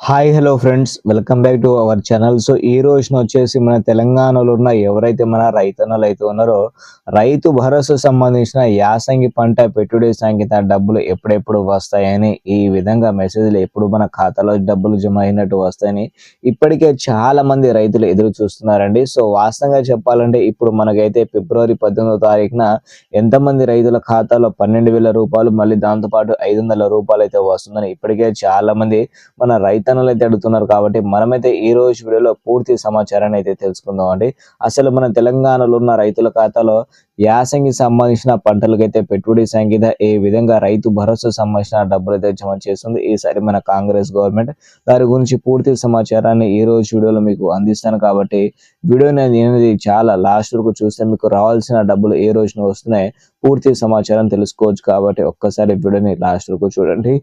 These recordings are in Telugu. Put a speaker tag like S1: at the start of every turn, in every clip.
S1: Hi hello friends. Welcome back to our channel. So ఈ రోజున వచ్చేసి మన తెలంగాణలో ఉన్న ఎవరైతే మన రైతన్నలు అయితే ఉన్నారో రైతు భరోసా సంబంధించిన యాసంగి పంట పెట్టుబడి సంగీత డబ్బులు ఎప్పుడెప్పుడు వస్తాయని ఈ విధంగా మెసేజ్లు ఎప్పుడు మన ఖాతాలో డబ్బులు జమ అయినట్టు వస్తాయని ఇప్పటికే చాలా మంది రైతులు ఎదురు చూస్తున్నారండి. సో వాస్తవంగా చెప్పాలంటే ఇప్పుడు మనకైతే ఫిబ్రవరి పద్దెనిమిదో తారీఖున ఎంతమంది రైతుల ఖాతాలో పన్నెండు వేల రూపాయలు మళ్ళీ దాంతోపాటు ఐదు వందల రూపాయలు అయితే వస్తుందని ఇప్పటికే చాలా మంది మన విత్తనాలు అయితే అడుగుతున్నారు కాబట్టి మనమైతే ఈ రోజు వీడియోలో పూర్తి సమాచారాన్ని అయితే తెలుసుకుందాం అండి. అసలు మన తెలంగాణలో ఉన్న రైతుల ఖాతాలో యాసంగి సంబంధించిన పంటలకైతే పెట్టుబడి సంగీత ఏ విధంగా రైతు భరోసా సంబంధించిన డబ్బులు అయితే జమ చేస్తుంది? ఈసారి మన కాంగ్రెస్ గవర్నమెంట్ దాని గురించి పూర్తి సమాచారాన్ని ఈ రోజు వీడియోలో మీకు అందిస్తాను కాబట్టి వీడియోని అనేది చాలా లాస్ట్ వరకు చూస్తే మీకు రావాల్సిన డబ్బులు ఏ రోజున వస్తున్నాయి? పూర్తి సమాచారం తెలుసుకోవచ్చు కాబట్టి ఒక్కసారి వీడియోని లాస్ట్ వరకు చూడండి.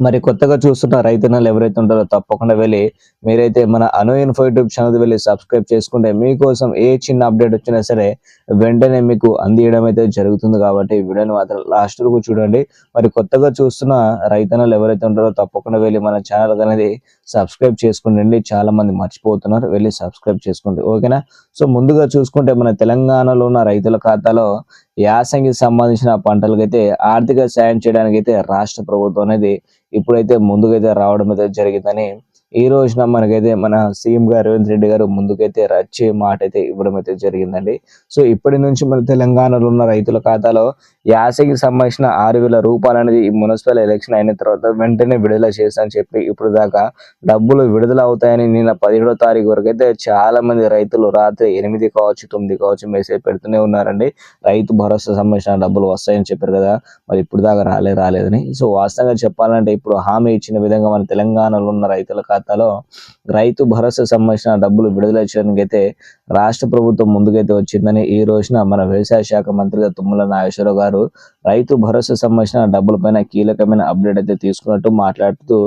S1: మరి కొత్తగా చూస్తున్న రైతన్నలు ఎవరైతే ఉంటారో తప్పకుండా వెళ్ళి మీరైతే మన అను ఇన్ఫో యూట్యూబ్ ఛానల్ వెళ్ళి సబ్స్క్రైబ్ చేసుకుంటే మీకోసం ఏ చిన్న అప్డేట్ వచ్చినా సరే వెంటనే మీకు అందియడం అయితే జరుగుతుంది కాబట్టి వీడియోని మాత్రం లాస్ట్ వరకు చూడండి. మరి కొత్తగా చూస్తున్న రైతన్నలు ఎవరైతే ఉంటారో తప్పకుండా వెళ్ళి మన ఛానల్ అనేది సబ్స్క్రైబ్ చేసుకోండి చాలా మంది మర్చిపోతున్నారు. వెళ్ళి సబ్స్క్రైబ్ చేసుకోండి. ఓకేనా సో ముందుగా చూసుకుంటే మన తెలంగాణలో ఉన్న రైతుల ఖాతాలో యాసంగి సంబంధించిన పంటలకైతే ఆర్థిక సాయం చేయడానికి అయితే రాష్ట్ర ప్రభుత్వం అనేది ఇప్పుడైతే ముందుకైతే రావడం అయితే జరిగిందని ఈ రోజున మనకైతే మన సీఎం గారు రేవంత్ రెడ్డి గారు ముందుకైతే రచ్చే మాట అయితే ఇవ్వడం అయితే జరిగిందండి. సో ఇప్పటి నుంచి మన తెలంగాణలో ఉన్న రైతుల ఖాతాలో యాసకి సంబంధించిన ఆరు వేల రూపాయలు అనేది ఈ మున్సిపల్ ఎలక్షన్ అయిన తర్వాత వెంటనే విడుదల చేస్తానని చెప్పి ఇప్పుడు దాకా డబ్బులు విడుదల అవుతాయని నిన్న పదిహేడో తారీఖు వరకు అయితే చాలా మంది రైతులు రాత్రి ఎనిమిది కావచ్చు తొమ్మిది కావచ్చు మెసేజ్ పెడుతూనే ఉన్నారండి. రైతు భరోసా సంబంధించిన డబ్బులు వస్తాయని చెప్పారు కదా మరి ఇప్పుడు దాకా రాలే రాలేదని. సో వాస్తవంగా చెప్పాలంటే ఇప్పుడు హామీ ఇచ్చిన విధంగా మన తెలంగాణలో ఉన్న రైతుల ఖాతాలో రైతు భరోసా సంబంధించిన డబ్బులు విడుదల చేయడానికైతే రాష్ట్ర ప్రభుత్వం ముందుకైతే వచ్చిందని ఈ రోజున మన వ్యవసాయ శాఖ మంత్రిగా తుమ్మల నాగేశ్వరరావు గారు రైతు భరోసా సంబంధించిన డబ్బుల పైన కీలకమైన అప్డేట్ అయితే తీసుకున్నట్టు మాట్లాడుతూ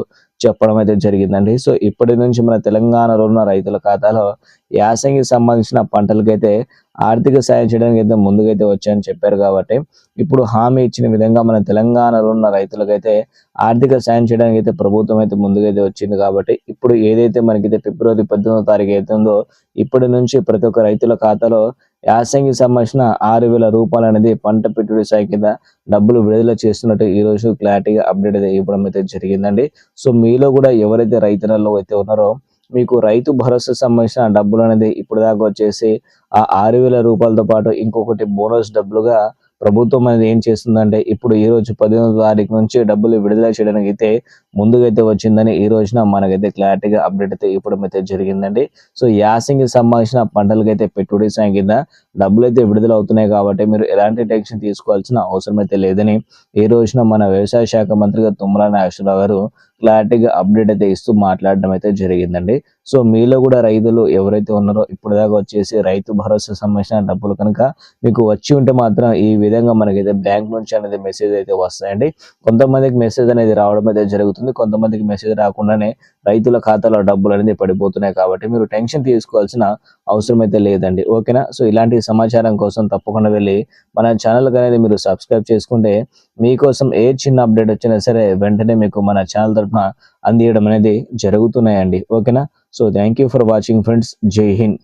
S1: చెప్పడం అయితే జరిగిందండి. సో ఇప్పటి నుంచి మన తెలంగాణలో ఉన్న రైతుల ఖాతాలో యాసంగి సంబంధించిన పంటలకైతే ఆర్థిక సాయం చేయడానికి అయితే ముందుకైతే వచ్చాయని చెప్పారు కాబట్టి ఇప్పుడు హామీ ఇచ్చిన విధంగా మన తెలంగాణలో ఉన్న రైతులకైతే ఆర్థిక సాయం చేయడానికి అయితే ప్రభుత్వం అయితే ముందుకైతే వచ్చింది కాబట్టి ఇప్పుడు ఏదైతే మనకైతే ఫిబ్రవరి పద్దెనిమిదో తారీఖు అయితే ఉందో ఇప్పటి నుంచి ప్రతి ఒక్క రైతుల ఖాతాలో యాసంగి సంబంధించిన ఆరు వేల రూపాయలు అనేది పంట పెట్టుబడి శాఖ కింద డబ్బులు విడుదల చేస్తున్నట్టు ఈ రోజు క్లారిటీగా అప్డేట్ అయితే ఇవ్వడం అయితే జరిగిందండి. సో మీలో కూడా ఎవరైతే రైతులలో అయితే ఉన్నారో మీకు రైతు భరోసా సంబంధించిన డబ్బులు అనేది ఇప్పుడు దాకా వచ్చేసి ఆ ఆరు వేల రూపాయలతో పాటు ఇంకొకటి బోనస్ డబ్బులుగా ప్రభుత్వం అనేది ఏం చేస్తుందంటే ఇప్పుడు ఈ రోజు పదిహేనో తారీఖు నుంచి డబ్బులు విడుదల చేయడానికి అయితే ముందుగైతే వచ్చిందని ఈ రోజున మనకైతే క్లారిటీగా అప్డేట్ అయితే ఇవ్వడం అయితే జరిగిందండి. సో యాసింగ్కి సంబంధించిన పంటలకైతే పెట్టుబడి సాయం కింద డబ్బులు అయితే విడుదల అవుతున్నాయి కాబట్టి మీరు ఎలాంటి టెన్షన్ తీసుకోవాల్సిన అవసరం అయితే లేదని ఈ రోజున మన వ్యవసాయ శాఖ మంత్రిగా తుమ్మల నాగేశ్వరరావు గారు క్లారిటీగా అప్డేట్ అయితే ఇస్తూ మాట్లాడడం అయితే జరిగిందండి. సో మీలో కూడా రైతులు ఎవరైతే ఉన్నారో ఇప్పుడు దాకా వచ్చేసి రైతు భరోసా సంబంధించిన డబ్బులు కనుక మీకు వచ్చి ఉంటే మాత్రం ఈ విధంగా మనకైతే బ్యాంక్ నుంచి అనేది మెసేజ్ అయితే వస్తాయండి. కొంతమందికి మెసేజ్ అనేది రావడం అయితే జరుగుతుంది. కొంతమందికి మెసేజ్ రాకుండానే రైతుల ఖాతాలో డబ్బులు అనేది పడిపోతున్నాయి కాబట్టి మీరు టెన్షన్ తీసుకోవాల్సిన అవసరం అయితే లేదండి. ఓకేనా? సో ఇలాంటి సమాచారం కోసం తప్పకుండా వెళ్ళి మన ఛానల్ అనేది మీరు సబ్స్క్రైబ్ చేసుకుంటే మీకోసం ఏ చిన్న అప్డేట్ వచ్చినా సరే వెంటనే మీకు మన ఛానల్ తరఫున అందియడం అనేది జరుగుతున్నాయండి. ఓకేనా? So thank you for watching friends Jai Hind